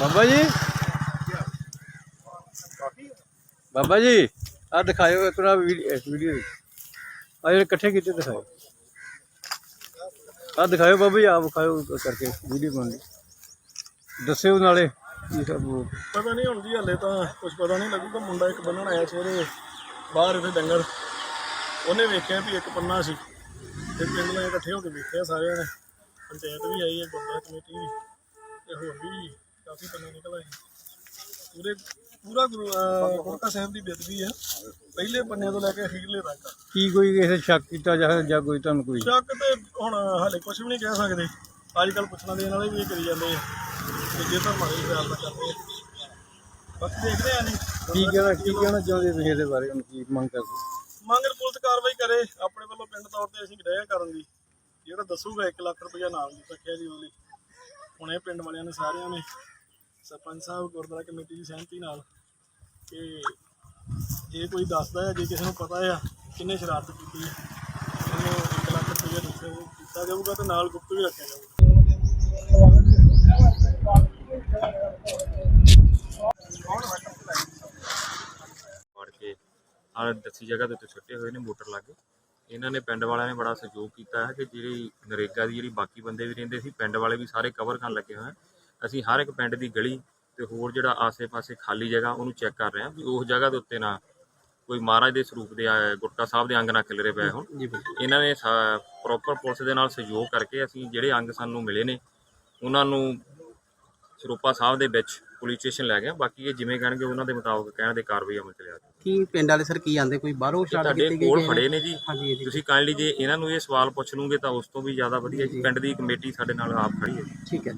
ਬਾਬਾ ਜੀ। ਬਾਬਾ ਜੀ ਆ ਦਿਖਾਇਓ ਇੱਕ ਵੀਡੀਓ ਆ ਜਿਹੜੇ ਇਕੱਠੇ ਕੀਤੇ ਦਿਖਾਓ। ਆ ਦਿਖਾਇਓ ਬਾਬਾ ਜੀ ਆਪ ਵਿਖਾਇਓ ਕਰਕੇ ਵੀਡੀਓ ਬਣ ਦੱਸਿਓ ਨਾਲੇ ਪਤਾ ਨਹੀਂ ਹੁਣ ਜੀ ਹਲੇ ਤਾਂ ਕੁਝ ਪਤਾ ਨਹੀਂ ਲੱਗੂਗਾ ਮੁੰਡਾ ਇੱਕ ਬੰਨਣ ਆਇਆ ਸਵੇਰੇ ਬਾਹਰ ਇੱਥੇ ਡੰਗਰ। ਉਹਨੇ ਵੇਖਿਆ ਵੀ ਇੱਕ ਪੰਨਾ ਸੀ। ਤੇ ਪਿੰਡ ਨੇ ਇਕੱਠੇ ਹੋ ਕੇ ਵੇਖਿਆ ਸਾਰਿਆਂ ਨੇ। ਪੰਚਾਇਤ ਵੀ ਆਈ ਹੈ, ਗੁਰਦੁਆਰਾ ਕਮੇਟੀ ਵੀ, ਤੇ ਹੋਰ ਵੀ ਕਾਫੀ ਪੰਨੇ ਨਿਕਲ ਆਏ ਪੂਰੇ ਪੂਰਾ ਗੁਰੂ ਅਹ ਸਾਹਿਬ ਦੀ ਬੇਦਬੀ ਹੈ। ਪਹਿਲੇ ਪੰਨੇ ਤੋਂ ਲੈ ਕੇ ਅਖੀਰਲੇ ਤੱਕ। ਕੀ ਕੋਈ ਕਿਸੇ ਸ਼ੱਕ ਕੀਤਾ ਜਾਂ ਜਾਂ ਕੋਈ ਤੁਹਾਨੂੰ ਕੋਈ? ਸ਼ੱਕ ਤੇ ਹੁਣ ਹਲੇ ਕੁਝ ਵੀ ਨਹੀਂ ਕਹਿ ਸਕਦੇ। ਅੱਜ ਕੱਲ ਪੁੱਛਣਾ ਦੇਣ ਵਾਲੇ ਵੀ ਇਹ ਕਰੀ ਜਾਂਦੇ ਆ। ਤੇ ਜੇ ਤਾਂ ਮਾਰੇ ਖਿਆਲ ਨਾਲ ਕਰਦੇ ਆ। ਬਾਕੀ ਦੇਖਦੇ ਆ ਨਹੀਂ ਕੀ ਕਹਿਣਾ ਕੀ ਕਹਿਣਾ ਚਾਹੁੰਦੇ ਤੁਸੀਂ ਇਹਦੇ ਬਾਰੇ? ਹੁਣ ਕੀ ਮੰਗ ਕਰਦੇ? ਮੰਗਰ ਪੁਲਿਸ ਕਾਰਵਾਈ ਕਰੇ। ਆਪਣੇ ਵੱਲੋਂ ਪਿੰਡ ਤੌਰ ਤੇ ਅਸੀਂ ਡਿਆ ਕਰਨ ਦੀ। ਜਿਹੜਾ ਦੱਸੂਗਾ 1 ਲੱਖ ਰੁਪਇਆ ਨਾਲ ਦੀ ਰੱਖਿਆ ਜੀ ਲਈ ਹੁਣ ਇਹ ਪਿੰਡ ਵਾਲਿਆਂ ਨੇ ਸਾਰਿਆਂ ਨੇ। ਸਰਪੰਚ ਸਾਹਿਬ ਗੁਰਦੁਆਰਾ ਕਮੇਟੀ ਦੀ ਸਹਿਮਤੀ ਨਾਲ ਕਿ ਜੇ ਕੋਈ ਦੱਸਦਾ ਹੈ, ਜੇ ਕਿਸੇ ਨੂੰ ਪਤਾ ਆ ਕਿੰਨੇ ਸ਼ਰਾਰਤ ਕੀਤੀ ਹੈ, ਉਹਨੂੰ 1 ਲੱਖ ਰੁਪਇਆ ਦਿੱਤਾ ਦਿੱਤਾ ਜਾਊਗਾ ਤੇ ਨਾਲ ਗੁਪਤ ਵੀ ਰੱਖਿਆ ਜਾਊਗਾ। ਫੜ ਕੇ ਆਹ ਦੱਸੀ ਜਗ੍ਹਾ ਦੇ ਉੱਤੇ ਛੁੱਟੇ ਹੋਏ ਨੇ ਮੋਟਰ ਲੱਗ ਇਹਨਾਂ ਨੇ ਪਿੰਡ ਵਾਲਿਆਂ ਨੇ ਬੜਾ ਸਹਿਯੋਗ ਕੀਤਾ ਹੈ ਕਿ ਜਿਹੜੀ ਨਰੇਗਾ ਦੀ ਜਿਹੜੀ ਬਾਕੀ ਬੰਦੇ ਵੀ ਰਹਿੰਦੇ ਸੀ, ਪਿੰਡ ਵਾਲੇ ਵੀ ਸਾਰੇ ਕਵਰ ਕਰਨ ਲੱਗੇ ਹੋਏ ਆ। ਅਸੀਂ ਹਰ ਇੱਕ ਪਿੰਡ ਦੀ ਗਲੀ ਤੇ ਹੋਰ ਜਿਹੜਾ ਆਸੇ-ਪਾਸੇ ਖਾਲੀ ਜਗ੍ਹਾ ਉਹਨੂੰ ਚੈੱਕ ਕਰ ਰਹੇ ਹਾਂ ਵੀ ਉਸ ਜਗ੍ਹਾ ਦੇ ਉੱਤੇ ਨਾ ਕੋਈ ਮਹਾਰਾਜ ਦੇ ਸਰੂਪ ਦੇ ਗੁਟਕਾ ਸਾਹਿਬ ਦੇ ਅੰਗ ਨਾ ਖਿਲਰੇ ਪਏ ਹੋਣ। ਇਹਨਾਂ ਨੇ ਪ੍ਰੋਪਰ ਪੁਲਿਸ ਦੇ ਨਾਲ ਸਹਿਯੋਗ ਕਰਕੇ ਅਸੀਂ ਜਿਹੜੇ ਅੰਗ ਸਾਨੂੰ ਮਿਲੇ ਨੇ ਉਹਨਾਂ ਨੂੰ ਸਰੂਪਾ ਸਾਹਿਬ ਦੇ ਵਿੱਚ ਪੁਲਿਸ ਸਟੇਸ਼ਨ ਲੈ ਗਏ ਬਾਕੀ ਇਹ ਜਿਵੇਂ ਕਹਿਣਗੇ ਉਹਨਾਂ ਦੇ ਮੁਤਾਬਕ ਕਹਿਣ ਦੇ ਕਾਰਵਾਈ ਅਮਲ ਚ ਲਿਆ ਕੀ ਪਿੰਡ ਵਾਲੇ ਸਰ ਕੀ ਆਂਦੇ? ਕੋਈ ਬਾਹਰੋਂ ਤੁਹਾਡੇ ਕੀਤੀ ਗਈ ਕੋਲ ਹੈ? ਫੜੇ ਨੇ ਜੀ। ਹਾਂਜੀ ਜੀ ਤੁਸੀਂ ਕਾਈਂਡਲੀ ਜੇ ਇਹਨਾਂ ਨੂੰ ਇਹ ਸਵਾਲ ਪੁੱਛ ਲੂਗੇ ਤਾਂ ਉਸ ਤੋਂ ਵੀ ਜ਼ਿਆਦਾ ਵਧੀਆ ਜੀ। ਪਿੰਡ ਦੀ ਕਮੇਟੀ ਸਾਡੇ ਨਾਲ ਆਪ ਖੜੀ ਹੈ ਠੀਕ ਹੈ।